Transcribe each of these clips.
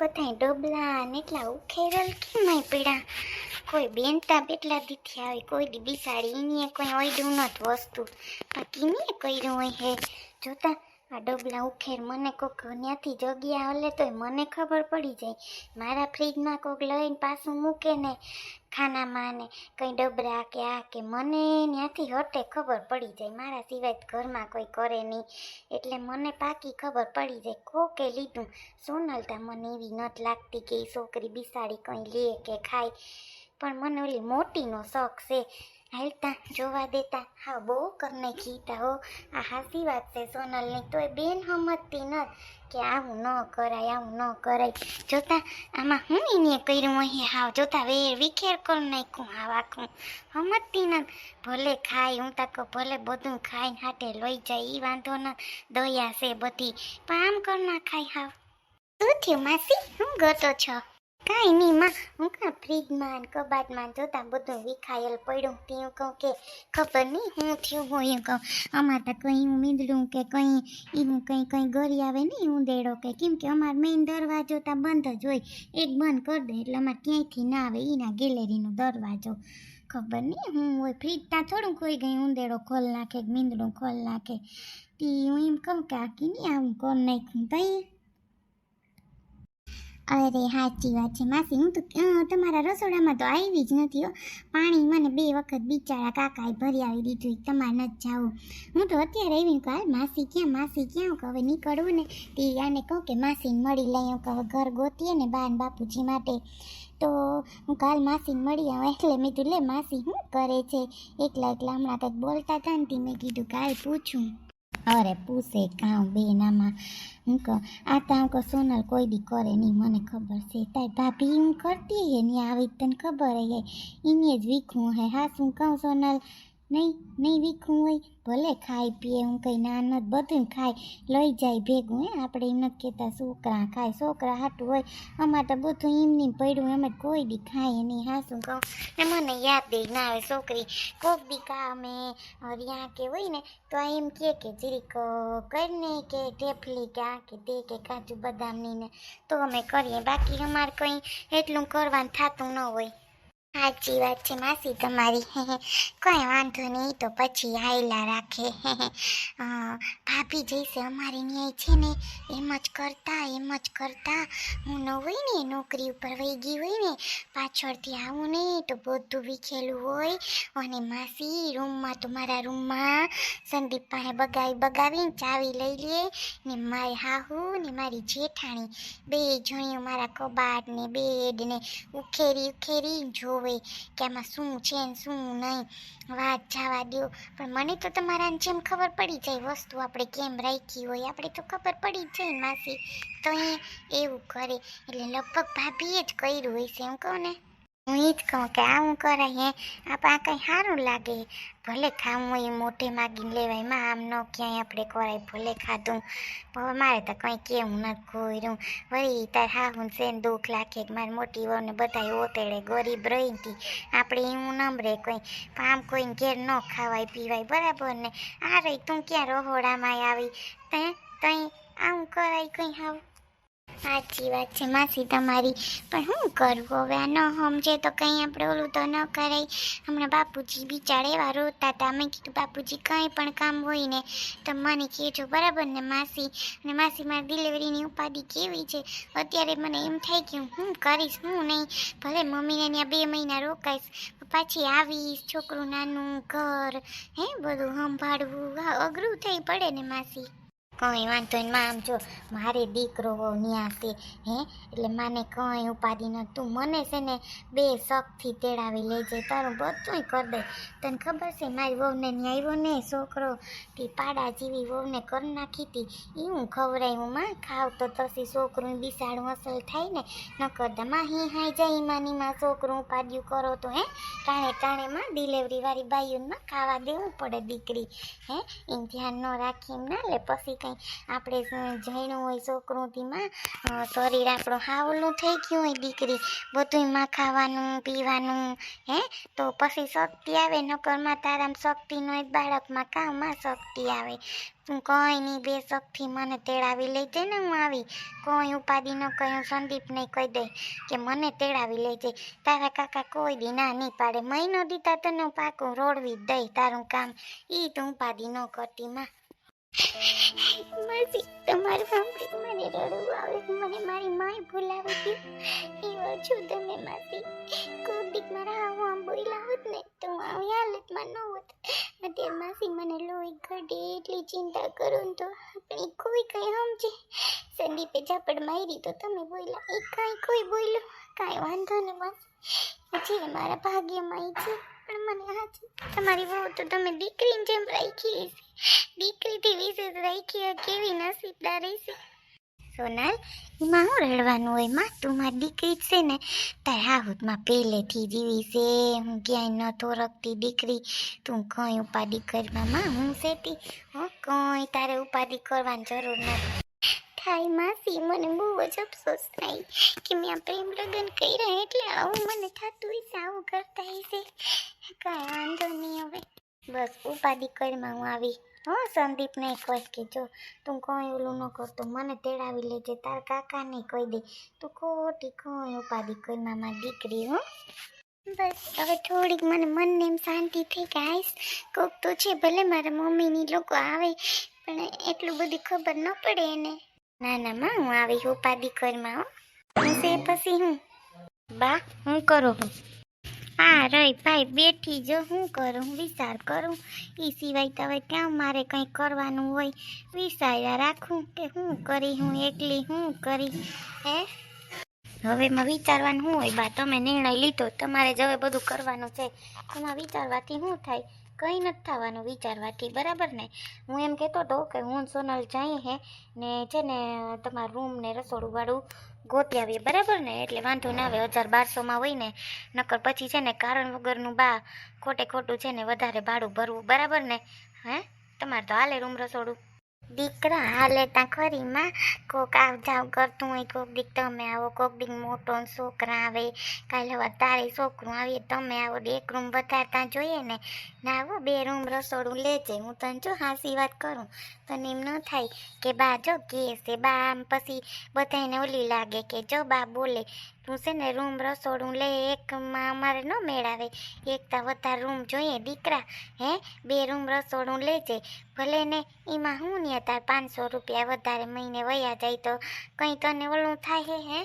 બધા ડબલા ને એટલા ઉખેરલ કેમ પીડા? કોઈ બેનતા બેટલા દીથી આવે, કોઈ દી બિસાડી એની કોઈ ઓઈડું નથી વસ્તુ. બાકી નહીં કર્યું હોય હે. જોતા આ ડબલા ઉખેર મને કોક ત્યાંથી જગ્યા હલે તોય મને ખબર પડી જાય. મારા ફ્રીજમાં કોક લઈને પાછું મૂકે ને ખાનામાં ને કંઈ ડબરા કે આ કે મને ત્યાંથી હટે ખબર પડી જાય. મારા સિવાય ઘરમાં કોઈ કરે નહીં. એટલે મને પાકી ખબર પડી જાય. કોકે લીધું? સોનલતા મને એવી નથી લાગતી કે એ છોકરી બિસાડી કંઈ લે કે ખાય. પણ મને ઓલી મોટીનો શોખ છે. હાલતા જોવા દેતા. હા, બહુ કરને ખીતા હો. આ હાસી વાત છે સોનલની. તોય બેન સમજતી ન કે આવું ન કરાય, આવું ન કરાય. જોતા, આમાં હું એને કર્યું? અહીં હાવ, જોતા વેર વિખેર કર નાખું, હાવ આખું. સમજતી ન ભલે ખાય, હું તાકો ભલે બધું ખાઈને હાટે લઈ જાય એ વાંધો ન. દયા છે બધી. પણ આમ કર ના ખાય, હાવ. શું થયું, માસી? હું ગતો છો? કાંઈ નહીં, માં. હું કાં ફ્રીજમાં કબાટમાં જોતા બધું વિખાયેલ પડ્યું તે હું કહું કે ખબર નહીં હું થયું હોય એમ કહું. અમાર તો કંઈ હું મીંદડું કે કંઈ એવું કંઈ કંઈ ગરી આવે નહીં ઉંદેડો કે. કેમ કે અમારે મેઇન દરવાજો તો બંધ જ હોય. એક બંધ કરી દે એટલે અમારે ક્યાંયથી ના આવે એના ગેલેરીનો દરવાજો. ખબર નહીં હું હોય. ફ્રીજ ત્યાં થોડું કોઈ ગઈ ઉંદેડો ખોલ નાખે મીંદડું ખોલ નાખે. તે હું એમ કહું કે આખી નહીં આવું કોણ નાખ્યું તઈ. અરે સાચી વાત છે. માસી હું તો તમારા રસોડામાં તો આવી જ નથી હો. પાણી મને બે વખત બિચારા કાકાએ ભરી આવી દીધું તમારે નથી જાવું. હું તો અત્યારે આવીને કહું "હાલ, માસી ક્યાં માસી ક્યાં? કહું હવે નીકળવું ને. તે આને કહું કે માસીને મળી લઈ. હું કહું ઘર ગોતીએ ને બાન બાપુજી માટે. તો હું કાલ માસીને મળી આવું. એટલે મેં કીધું લે માસી શું કરે છે? એકલા એકલા હમણાં કંઈક બોલતા હતા ને મેં કીધું કાલ પૂછું. અરે પૂછે કામ બે નામાં. હું કહું, આ તો આમ કહું, સોનલ કોઈ દી કરે નહીં, મને ખબર છે. તારી ભાભી હું કરતી હે ને, આવી તને ખબર હે? એને જ વીખું હે. હા, શું કહું, સોનલ? નહીં નહીં વીખું હોય, ભલે ખાય, પીએ, હું કંઈ ના નથી બધું ખાય. લઈ જાય ભેગું, હે, આપણે એમ નથી કહેતા છોકરા ખાય, છોકરા હાટું હોય. અમારે તો બધું એમની પડ્યું, એમ જ કોઈ દી ખાય નહીં હા શું કહું મને યાદ દે ના આવે છોકરી. કોક દી કામે ત્યાં કે હોય ને, તો એમ કહે કે, જીરીક, કરીને કે, ઢેફલી કે, આ કે, તે કે, કાજુ બદામની ને. તો અમે કરીએ, બાકી અમારે કંઈ એટલું કરવાનું થતું ન હોય. સાચી વાત છે માસી તમારી. કોઈ વાંધો નહીં, તો પછી હાયલા રાખે. ભાભી જઈશે અમારી ન્યાય છે ને, એમ જ કરતા, એમ જ કરતા. હું ન હોય ને, નોકરી ઉપર વહી ગઈ હોય ને, પાછળથી આવું ને તો બધું વિખેલું હોય. અને માસી, રૂમમાં તો મારા રૂમમાં સંદીપ પાસે બગાવી બગાવીને ચાવી લઈ લે, ને મારી હાહુ, ને મારી જેઠાણી. બે જણીઓ મારા કબાટ ને બેડ ને ઉખેરી ઉખેરી જોવે. કે આમાં શું છે ને શું નહીં, વાત જવા દો. પણ મને તો તમારા જેમ ખબર પડી જાય વસ્તુ આપણે કેમ રાખી હોય, આપણે તો ખબર પડી જાય માસી. તો એ એવું કરે. એટલે લગભગ ભાભીએ જ કર્યું હોય છે એમ કહું ને. હું એ જ કહું કે આવું કરાય હે. આ કંઈ સારું લાગે. ભલે ખાવું હોય મોઢે માગીને લેવાયમાં આમ ન ક્યાંય આપણે કરાય, ભલે ખાધું. પણ મારે તો કંઈ કેવું નથી કોયરું વળી તાર હા હું સેન દુઃખ લાગે કે મારી મોટી વહુને બધા ઓતેડે, ગરીબ રહી હતી આપણે એવું નમરે કોઈ. પણ આમ કોઈને ઘેર ન ખાવાય, પીવાય, બરાબર ને? આ રહી તું ક્યાં રહોડામાં આવી? તે તઈ આવું કરાય કંઈ હાવ? સાચી વાત છે, માસી તમારી. પણ શું કરવું હવે? આ ન સમજે તો કંઈ આપણે ઓલું તો ન કરાય. હમણાં બાપુજી બિચારા એવા રોતા હતા મેં કીધું, બાપુજી, કંઈ પણ કામ હોય ને, તો મને કહેજો. બરાબર ને, માસી? અને માસી, મારી ડિલિવરીની ઉપાધિ કેવી છે? અત્યારે મને એમ થાય કે હું કરીશ, હું નહીં. ભલે મમ્મીને ત્યાં બે મહિના રોકાઈશ પાછી આવીશ, છોકરું નાનું, ઘર, હે બધું સંભાળવું. અઘરું થઈ પડે ને, માસી? કંઈ વાંધો નહીં. માં, આમ જો, મારે દીકરો ન્યાસે હે? એટલે માને કંઈ ઉપાધિ ન. તું મને છે ને બે શખથી તેડાવી લેજે, તારું બધુંય કરી દે. તને ખબર છે, મારી વહુને ન્યા આવ્યો ને, છોકરો? તે પાડા જેવી વહુને કરી નાખી હતી. એ હું ખવડાવ્યું માં? ખાવ તો તસી છોકરું બિસાડું અસલ થાય ને. ન કરતા માં હી હાઈ જાય ઈમાની માં છોકરું ઉપાડ્યું કરો તો, હે? ટાણે ટાણે માં ડિલિવરી વાળી બાઈઓને ખાવા દેવું પડે દીકરી, હે? એ ધ્યાન ન રાખી એમ ના લે, પછી કંઈ આપણે જૈણું હોય છોકરું તેમાં શરીર આપણું હાવલું થઈ ગયું હોય દીકરી બધુંયમાં ખાવાનું પીવાનું, હે? તો પછી શક્તિ આવે નકરમાં તારામાં શક્તિ ન હોય બાળકમાં કામમાં શક્તિ આવે. તું કંઈ નહીં, બે શક્તિ મને તેડાવી લઈ જાય ને હું આવી. કોઈ ઉપાધિ ન કહ્યું સંદીપને કહી દે કે મને તેડાવી લઈ જાય તારા કાકા કોઈ દી ના નહીં પાડે. મહિનો દીતા તને હું પાકું રોડવી જ દઈ તારું કામ. ઈ તું ઉપાધિ ન કરતી માં. માસી તમારું સાંભળી મને રડવું આવે. મને મારી માય ભૂલાવે છે એવા છો તમે માસી કોઈ દીક મારા આવું આમ બોલ્યા હોત ને, તો હું આવી હાલતમાં ન હોત. અત્યારે માસી મને લોહી ઘડે એટલી ચિંતા કરું તો આપણી કોઈ કઈ સમજે. સંદીપે ઝાપડ મારી તો તમે બોલ્યા, એ કાંઈ કોઈ બોલ્યું? કાંઈ વાંધો નહીં માસી? પછી મારા ભાગ્યમાં છે. પણ મને હાચું, તમારી વહુ તો તમે દીકરીની જેમ રાખી છે દીકરીથી વિશેષ રાખી કેવી નસીબદાર છે સોનલ, એમાં હું રડવાનું હોય? માં, તું મારી દીકરી છે ને, તારે હાહુતમાં પહેલેથી જીવી છે. હું ક્યાંય ન થોરકતી દીકરી. તું કંઈ ઉપાધિ કરવામાં હું સેતી, હું, કંઈ તારે ઉપાધિ કરવાની જરૂર નથી. થાય, માસી મને બહુ જ અફસોસ થાય કે મેં આ પ્રેમ લગ્ન કર્યા એટલે આવું મને થતું હશે આવું કરતા હશે કાંઈ વાંધો નહીં હવે. બસ ઉપાધિ કરમાં હું આવી. હો, સંદીપને કહે કે જો તું કોઈ ઓલું ન કરતો મને તેડાવી લેજે, તાર કાકાને કહી દે. તું ખોટી કોઈ ઉપાધિ કરમાં મારી દીકરી, હો. બસ, હવે થોડીક મને મનને એમ શાંતિ થઈ કે આઈશ કોક તો છે, ભલે મારા મમ્મીની લોકો આવે, પણ એટલું બધી ખબર ન પડે એને. ના હું આવી ઉપાધિ કરીમાં હો. હું છે પછી હું. બા, હું કરું હું? હા રહી ભાઈ, બેઠી જો, હું કરું, વિચાર કરું. એ સિવાય તો હવે ક્યાં મારે કંઈ કરવાનું હોય? વિચાર્યા રાખું કે હું કરી, હું એકલી હું કરી? હે? હવે એમાં વિચારવાનું હોય? બા, તમે નિર્ણય લીધો, તમારે જ હવે બધું કરવાનું છે. એમાં વિચારવાથી શું થાય? કંઈ નથી થવાનું વિચારવાથી, બરાબર ને? હું એમ કહેતો હતો કે હું સોનલ જઈએ હે ને છે ને તમારું રૂમ ને રસોડું વાળું ગોતી આવીએ, બરાબર ને? એટલે વાંધો ના આવે, હજાર બારસોમાં હોય ને, નકર પછી છે ને કારણ વગરનું બા ખોટે ખોટું છે ને વધારે ભાડું ભરવું, બરાબર ને? હે? તમારે તો હાલે રૂમ રસોડું. દીકરા, હાલે તા ખરીમાં કોક આવ જાવ કરતું હોય, કોક દીક તમે આવો, કોક દીક મોટો છોકરા આવે, કાલે હવે તારે છોકરું આવીએ, તમે આવો, એક રૂમ વધારતા જોઈએ ને. ના આવો, બે રૂમ રસોડું લેજે, હું તને જો હાસી વાત કરું. તને એમ ન થાય કે બા જો કે છે, બા આમ પછી બધાને ઓલી લાગે કે જો બા બોલે તું છે ને રૂમ રસોડું લે એકમાં અમારે ન મેળાવે એકતા વધારે રૂમ જોઈએ દીકરા હે બે રૂમ રસોડું લેજે ભલે ને એમાં હું ને તાર પાંચસો રૂપિયા વધારે મહિને વયા જાય તો કંઈ તને ઓલું થાય હે હે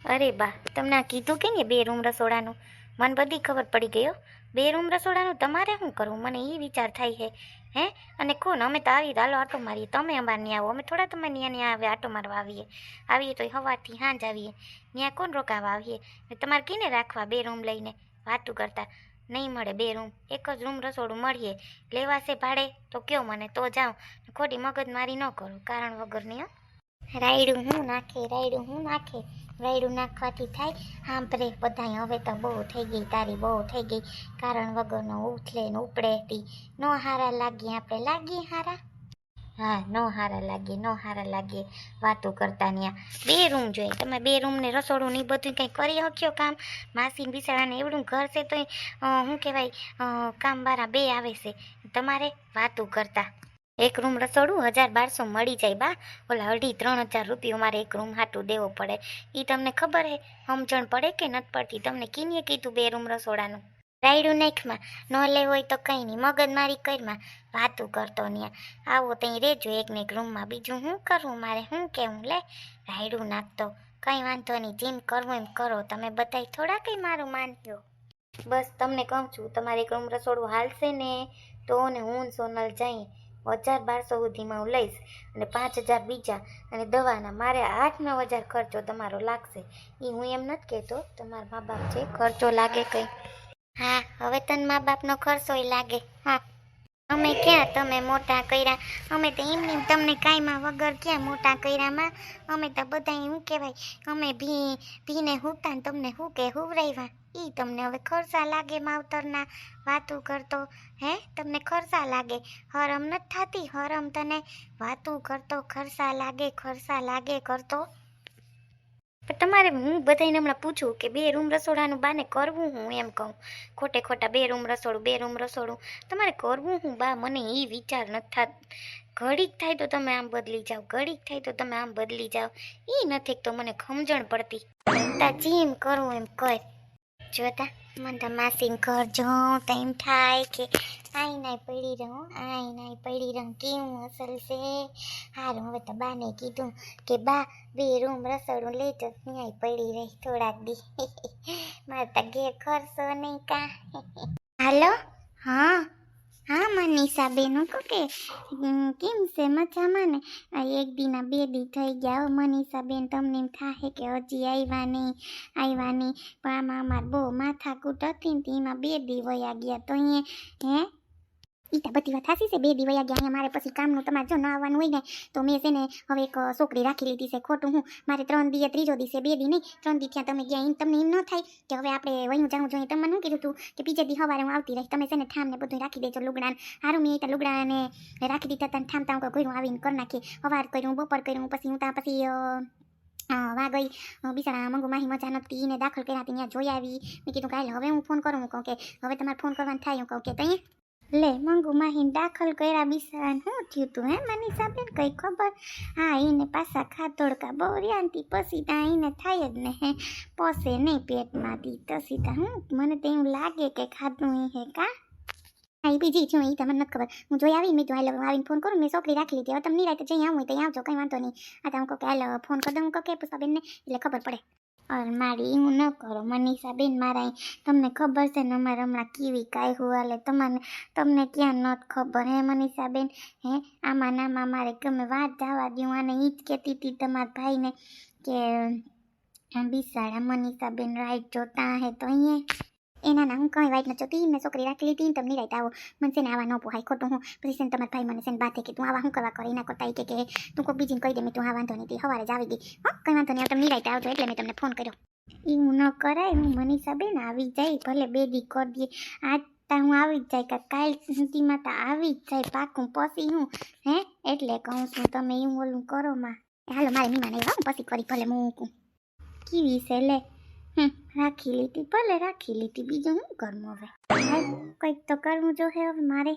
અરે બા તમને કીધું કે ને બે રૂમ રસોડાનું મને બધી ખબર પડી ગયો બે રૂમ રસોડાનું તમારે શું કરવું મને એ વિચાર થાય છે હે? અને કોણ? અમે તો આવી હાલો આટો મારીએ. તમે અમારે ત્યાં આવો. અમે થોડા તમે ત્યાં ત્યાં આવે, આટો મારવા આવીએ. આવીએ તો સવારથી સાંજ આવીએ. ત્યાં કોણ રોકાવા આવીએ? તમારે કીને રાખવા બે રૂમ લઈને વાતું કરતા. નહીં મળે બે રૂમ. એક જ રૂમ રસોડું મળીએ. લેવાશે ભાડે, તો કયો મને? તો જાઉં. ખોટી મગજ મારી ન કરું. કારણ વગરની રાયડું હું નાખે, રાયડું હું નાખે. રાયડું નાખવાથી થાય. હાંભરે બધાય, હવે તો બહુ થઈ ગઈ, તારી બહુ થઈ ગઈ. કારણ વગરનો ઉથલે ને ઉપડેતી. ન હારા લાગીએ આપણે લાગીએ હારા. હા, ન હારા લાગીએ ન હારા લાગીએ વાતો કરતા ત્યાં બે રૂમ જોઈએ. તમે બે રૂમને રસોડું ને બધું કંઈ કરી શક્યો કામ? માસીને બિચારાને એવડું ઘર છે તો શું કહેવાય કામ બારા બે આવે છે. તમારે વાતો કરતા. એક રૂમ રસોડું, હજાર બારસો મળી જાય બા. ઓલા અઢી, ત્રણ હજાર રૂપિયો મારે એક રૂમ હાટું દેવો પડે. એ તમને ખબર હે, સમજણ પડે કે નથી પડતી? તમને કીનીએ કીધું બે રૂમ રસોડાનું. રાયડું નાખમાં, ન લે હોય તો કંઈ નહીં. મગજમારી કરમાં, વાતું કરતો ન્યા. આવો ત્યાં રેજો એક ને એક રૂમમાં. બીજું શું કરવું મારે? શું કેવું? લે, રાયડું નાખતો. કંઈ વાંધો નહીં, જેમ કરવું એમ કરો. તમે બધાય થોડા કંઈ મારું માનજો. બસ, તમને કહું છું, તમારે એક રૂમ રસોડું હાલશે ને, તો ને હું સોનલ જઈએ હજાર બારસો સુધીમાં હું લઈશ અને પાંચ હજાર બીજા અને દવાના. મારે આઠ નવ હજાર ખર્ચો તમારો લાગશે. એ હું એમ નથી કહેતો, તમારા મા બાપ છે ખર્ચો લાગે કંઈ. હા, હવે તને મા બાપનો ખર્ચોય લાગે. હા. અમે ક્યાં તમે મોટા કર્યા? અમે તો એમને એમ તમને કાંઈમાં વગર ક્યાં મોટા કર્યામાં અમે તો બધા શું કહેવાય, અમે ભી, ભીને હુતા તમને શું કે હુવરાવ્યા ઈ તમને હવે ખર્ચા લાગે માવતરના વાતું કરતો, હે? તમને ખર્ચા લાગે? હરમ નથી થતી? હરમ તને વાતું કરતો, ખર્ચા લાગે ખર્ચા લાગે કરતો. તમારે હું બધાને હમણાં પૂછું કે બે રૂમ રસોડાનું બાને કરવું હું એમ કહું? ખોટે ખોટા બે રૂમ રસોડું, બે રૂમ રસોડું. તમારે કરવું હું બા? મને એ વિચાર નથી થાત. ઘડીક થાય તો તમે આમ બદલી જાઓ, ઘડીક થાય તો તમે આમ બદલી જાઓ. એ નથી તો મને સમજણ પડતી. તા કરું એમ કર. જોતા? મને તો માસીન ઘર જોઉં તો થાય કે આઈ નાય પડી રહું, આઈ નાય પડી રહું, કેવું અસલ છે? હારું, હવે તો બાને કીધું કે બા, બે રૂમ રસોડું લેજો ત્યાં પડી રહી થોડાક દી. મારે તો ઘેર ખર્ચો નહીં કા. હાલો? હા. હા, મનીષા બેન, હું કહું કે કેમ છે? મજામાં ને? એક દીના બે દી થઈ ગયા મનીષા બેન, તમને એમ થાય કે હજી આવ્યા નહીં આવ્યા નહીં. પણ આમાં અમારે બહુ માથાકૂટ હતી ને એમાં બે દી વયા ગયા તો અહીંયા, હે? ઈ બધી વાત હાસી છે. બે દી વયા ગયા અહીંયા મારે પછી કામનું તમારે જો ન આવવાનું હોય ને, તો મેં છે ને હવે એક છોકરી રાખી લીધી છે, ખોટું હું. મારે ત્રણ દિવસ ત્રીજો દિવસે બે દી નહીં. ત્રણ દી ત્યાં તમે ગયા એમ તમને એમ ન થાય કે હવે આપણે વયું જાઉં જોઈએ. તમે શું કીધું તું? કે બીજે દી સવારે હું આવતી રહીશ. તમે છે ને ઠામને બધું રાખી દેજો લુગડા સારું મેં ત્યાં લુગડાને રાખી દીધા તને ઠામ ત્યાં ઘરું આવીને કરી નાખી. સવાર કર્યું, બપોર કર્યું, પછી હું ત્યાં પછી વા ગઈ. બિચારા મંગુ માહી મજા નહોતી. ને દાખલ કર્યા હતી ત્યાં જોઈ આવી. મેં કીધું કાલે હવે હું ફોન કરું. હું કહું કે હવે તમારે ફોન કરવાનું થાય. હું કહું કે તઈ લે મંગુમાં માહીને દાખલ કર્યા બિચારાને શું થયું તું, હે? મનીષા બેન કઈ ખબર? હા એને પાછા ખાધોડકા રિયાનથી પછી ત્યાં એને થાય જ ને, હે? પોસે નહીં પેટમાંથી તો સીધા હું? મને તો એવું લાગે કે ખાધું એ હે કા? હા એ બીજી છું એ તમને નથી ખબર. હું જોઈ આવીને મેં તો હાલ, આવીને ફોન કરું, મેં છોકરી રાખી લીધી. હવે તમને નિરાતે જઈ આવું હોય તો આવજો, કંઈ વાંધો નહીં. આ તો હું કહું કે, હાલ ફોન કરી દઉં, હું કે કે પુષ્પાબેનને. એટલે ખબર પડે. અર મારી એવું ન કરો. મનીષા બેન મારા તમને ખબર છે ને, અમારે હમણાં કેવી કાંઈ હુવાલે તમને તમને ક્યાં નહોત ખબર, હે મનીષા બેન હે, આમાં નામાં મારે ગમે વાત જવા દઉં અને એ જ કહેતી હતી તમારા ભાઈને કે બિસાડા મનીષા બેન રાઈટ જોતા હે તો અહીંયા. એના ના હું કંઈ વાઈટ ન જોતી મેં છોકરી રાખી લીધી તમને રાઈટ આવો મને છે ને આવા ન પોહાય ખોટું હું પછી છે ને તમારા ભાઈ મને છે ને બાતે કે તું આવા હું કરવા કરે એના કરતા કે તું કોઈ બીજીને કહી દે મેં તું આ વાંધો નહીં સવારે જ આવી ગઈ હા કંઈ વાંધો નહીં તમને રાઈટ આવજો એટલે મેં તમને ફોન કર્યો એ હું ન કરાય હું મનીષા બેન આવી જાય ભલે બે દી કરી દઈએ આજ તા હું આવી જ જાય કે કાલ સુધીમાં તો આવી જ જાય પાકું પછી હું હે એટલે કહું છું તમે એવું ઓલું કરો માં હાલો મારે મીમાને આવ્યા હું પછી કરી ભલે મૂકું કેવી છે લે રાખી લીધી. ભલે રાખી લીધી. બીજું શું કરવું હવે? કંઈક તો કરવું જો હે હવે મારે.